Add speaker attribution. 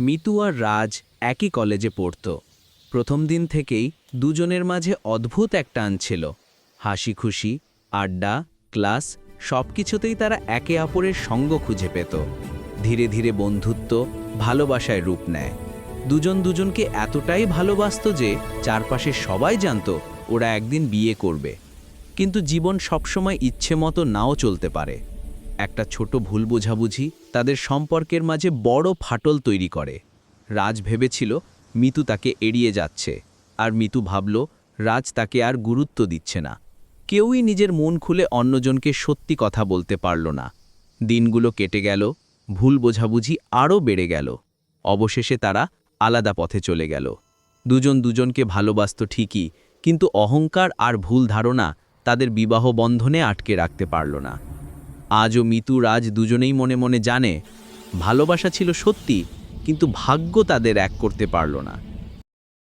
Speaker 1: মিতু আর রাজ একই কলেজে পড়ত। প্রথম দিন থেকেই দুজনের মাঝে অদ্ভুত এক টান ছিল। হাসি খুশি আড্ডা, ক্লাস সব কিছুতেই তারা একে অপরের সঙ্গ খুঁজে পেত। ধীরে ধীরে বন্ধুত্ব ভালোবাসায় রূপ নেয়। দুজন দুজনকে এতটাই ভালোবাসত যে চারপাশে সবাই জানত ওরা একদিন বিয়ে করবে। কিন্তু জীবন সবসময় ইচ্ছে মতো নাও চলতে পারে। একটা ছোট ভুল বোঝাবুঝি তাদের সম্পর্কের মাঝে বড় ফাটল তৈরি করে। রাজ ভেবেছিল মিতু তাকে এড়িয়ে যাচ্ছে, আর মিতু ভাবল, রাজ তাকে আর গুরুত্ব দিচ্ছে না। কেউই নিজের মন খুলে অন্যজনকে সত্যি কথা বলতে পারল না। দিনগুলো কেটে গেল, ভুল বোঝাবুঝি আরও বেড়ে গেল। অবশেষে তারা আলাদা পথে চলে গেল। দুজন দুজনকে ভালোবাসত ঠিকই, কিন্তু অহংকার আর ভুল ধারণা তাদের বিবাহ বন্ধনে আটকে রাখতে পারল না। আজও মিতু রাজ দুজনেই মনে মনে জানে, ভালোবাসা ছিল সত্যি, কিন্তু ভাগ্য তাদের এক করতে পারল না।